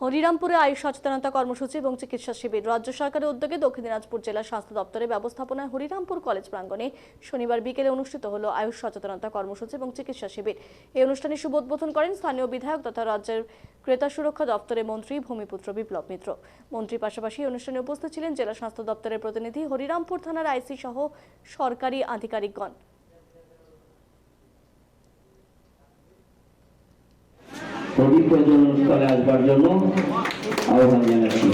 হরিরামপুরে আয়ুষ সচেতনতা কর্মসূচি এবং চিকিৎসা শিবির। রাজ্য সরকারের উদ্যোগে দক্ষিণ দিনাজপুর জেলা স্বাস্থ্য দপ্তরের ব্যবস্থাপনায় হরিরামপুর কলেজ প্রাঙ্গণে শনিবার বিকেলে অনুষ্ঠিত হল আয়ুষ সচেতনতা কর্মসূচি এবং চিকিৎসা শিবির। এই অনুষ্ঠানে শুভ উদ্বোধন করেন স্থানীয় বিধায়ক তথা রাজ্যের ক্রেতা সুরক্ষা দপ্তরের মন্ত্রী ভূমিপুত্র বিপ্লব মিত্র। মন্ত্রীর পাশাপাশি অনুষ্ঠানে উপস্থিত ছিলেন জেলা স্বাস্থ্য দপ্তরের প্রতিনিধি হরিরামপুর থানার আইসি সহ সরকারি আধিকারিকগণ। পবিত্র জন্মস্থলে আসবার জন্য আহ্বান জানাচ্ছি।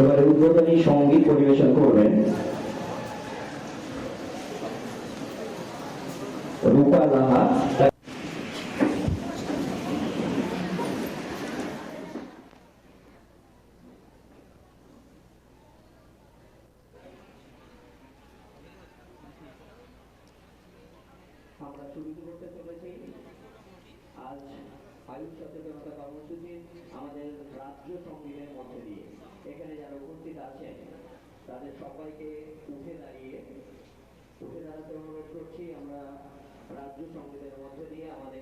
এবারে উদ্বোধনী সংগীত পরিবেশন করবেন রূপা লাহা শুরু করতে চলেছি আজ আয়ুষ সচেতনতা কর্মসূচি আমাদের রাজ্য সঙ্গীতের মধ্যে দিয়ে এখানে যারা উপস্থিত আছেন, তাদের সবাইকে উঠে দাঁড়িয়ে, উঠে দাঁড়াতে অনুরোধ করছি, আমরা রাজ্য সঙ্গীতের মধ্যে দিয়ে আমাদের